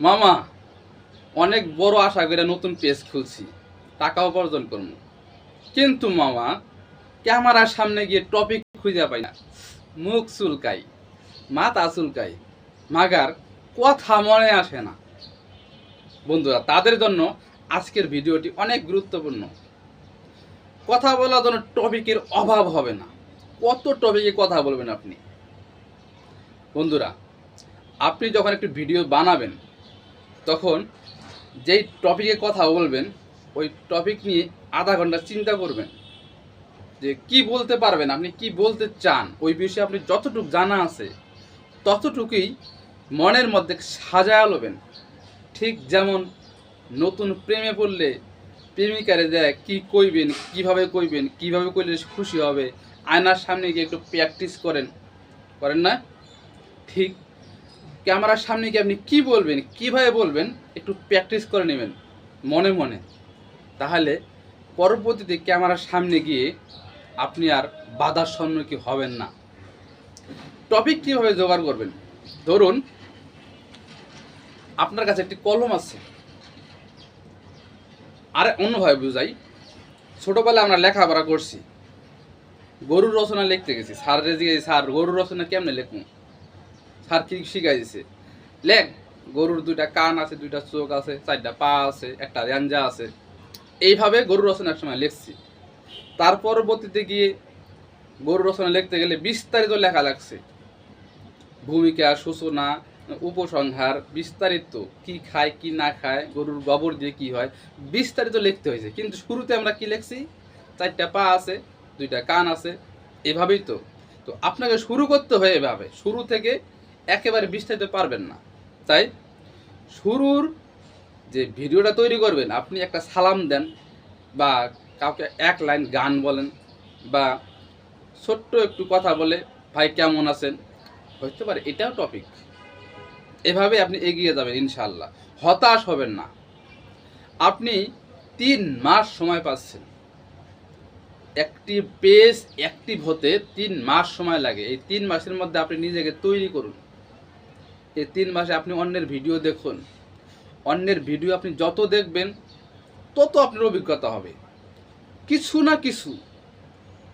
মামা, অনেক বড় আশা করে নতুন পেজ খুলছি। টাকা উপার্জন করব। কিন্তু মামা, ক্যামেরার সামনে গিয়ে টপিক খুঁজে পাই না। মুখ চুলকাই, মাথা চুলকাই, মাগার কথা মনে আসে না। বন্ধুরা, তাদের জন্য আজকের ভিডিওটি অনেক গুরুত্বপূর্ণ। কথা বলার জন্য টপিকের অভাব হবে না। কত টপিকে কথা বলবেন আপনি? বন্ধুরা, আপনি যখন একটি ভিডিও বানাবেন তখন যেই টপিকে কথা বলবেন, ওই টপিক নিয়ে আধা ঘণ্টা চিন্তা করবেন। যে কি বলতে পারবেন, আপনি কি বলতে চান, ওই বিষয়ে আপনি যতটুকু জানা আছে, ততটুকুই মনের মধ্যে সাজায়া লবেন ঠিক যেমন নতুন প্রেমে পড়লে প্রেমিকারে দেয়, কি কইবেন, কীভাবে কইবেন, কীভাবে কইলে খুশি হবে, আয়নার সামনে গিয়ে একটু প্র্যাকটিস করেন। করেন না? ঠিক ক্যামেরার সামনে গিয়ে আপনি কি বলবেন, কীভাবে বলবেন, একটু প্র্যাকটিস করে নেবেন, মনে মনে। তাহলে পরবর্তীতে ক্যামেরার সামনে গিয়ে আপনি আর বাধার সম্মুখীন হবেন না। টপিক কীভাবে জোগাড় করবেন? ধরুন, আপনার কাছে একটি কলম আছে। আর অন্যভাবে বুঝাই, ছোটবেলায় আমরা লেখাপড়া করছি। গরুর রচনা লিখতে গেছি। স্যার রেজি স্যার, গরুর রচনা কেমনে লিখব? স্যার শিখাই দিছে? লেখ, গরুর দুইটা কান আছে, দুইটা চোখ আছে, চারটা পা আছে, একটা রেঞ্জা আছে। এইভাবে গরুর রচনার সময় লিখছি। তার পরবর্তীতে গিয়ে গরুর রচনা লিখতে গেলে বিস্তারিত লেখা লাগছে। ভূমিকা, সূচনা, উপসংহার, বিস্তারিত, কি খায়, কি না খায়, গরুর গোবর দিয়ে কি হয়, বিস্তারিত লিখতে হয়েছে। কিন্তু শুরুতে আমরা কি লিখছি? চারটা পা আছে, দুইটা কান আছে, এভাবেই তো। তো আপনাকে শুরু করতে হয় এভাবে। শুরু থেকে একেবারে বিস্তারিত পারবেন না। তাই শুরুর যে ভিডিওটা তৈরি করবেন, আপনি একটা সালাম দেন বা কাউকে এক লাইন গান বলেন বা ছোট্ট একটু কথা বলে, ভাই, কেমন আছেন? হতে পারে, এটাও টপিক এভাবে আপনি এগিয়ে যাবেন ইনশাল্লাহ হতাশ হবেন না। আপনি তিন মাস সময় পাচ্ছেন। একটি পেজ অ্যাক্টিভ হতে তিন মাস সময় লাগে। এই তিন মাসের মধ্যে আপনি নিজেকে তৈরি করুন। এই তিন মাসে আপনি অন্যের ভিডিও দেখুন। অন্যের ভিডিও আপনি যত দেখবেন, তত আপনার অভিজ্ঞতা হবে। কিছু না কিছু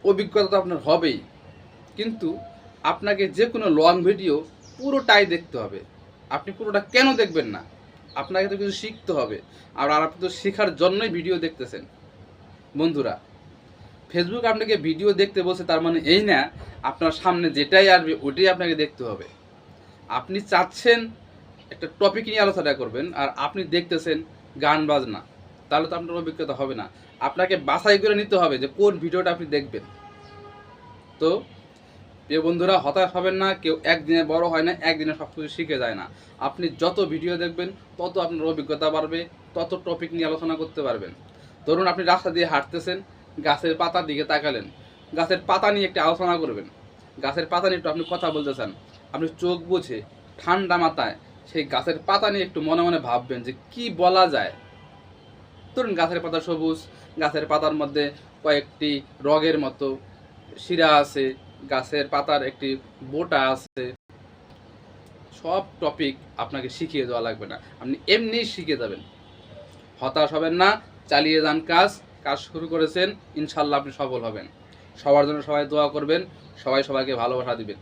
অভিজ্ঞতা তো আপনার হবেই। কিন্তু আপনাকে যে কোনো লং ভিডিও পুরোটাই দেখতে হবে। আপনি পুরোটা কেন দেখবেন না? আপনাকে তো কিছু শিখতে হবে। আর আর আপনি তো শেখার জন্যই ভিডিও দেখতেছেন। বন্ধুরা ফেসবুক আপনাকে ভিডিও দেখতে বলছে, তার মানে এই না, আপনার সামনে যেটাই আসবে, ওটাই আপনাকে দেখতে হবে। আপনি চাচ্ছেন একটা টপিক নিয়ে আলোচনা করবেন আর আপনি দেখতেছেন গান বাজনা, তাহলে তো আপনার অভিজ্ঞতা হবে না। আপনাকে বাছাই করে নিতে হবে যে কোন ভিডিওটা আপনি দেখবেন। তো, প্রিয় বন্ধুরা, হতাশ হবেন না, কেউ একদিনে বড় হয় না, একদিনে সব কিছু শিখে যায় না। আপনি যত ভিডিও দেখবেন, তত আপনার অভিজ্ঞতা বাড়বে, তত টপিক নিয়ে আলোচনা করতে পারবেন। ধরুন আপনি রাস্তা দিয়ে হাঁটতেছেন, গাছের পাতার দিকে তাকালেন। গাছের পাতা নিয়ে একটি আলোচনা করবেন। গাছের পাতা নিয়ে একটু আপনি কথা বলতে চান। আপনি চোখ বুঝে ঠান্ডা মাথায় সেই গাছের পাতা নিয়ে একটু মনে মনে ভাববেন যে কি বলা যায়। ধরুন গাছের পাতা সবুজ, গাছের পাতার মধ্যে কয়েকটি রগের মতো শিরা আছে, গাছের পাতার একটি বোটা আছে। সব টপিক আপনাকে শিখিয়ে দেওয়া লাগবে না। আপনি এমনি শিখে যাবেন। হতাশ হবেন না, চালিয়ে যান কাজ কাজ শুরু করেছেন, ইনশাল্লাহ আপনি সফল হবেন। সবার জন্য সবাই দোয়া করবেন, সবাই সবাইকে ভালোবাসা দিবেন।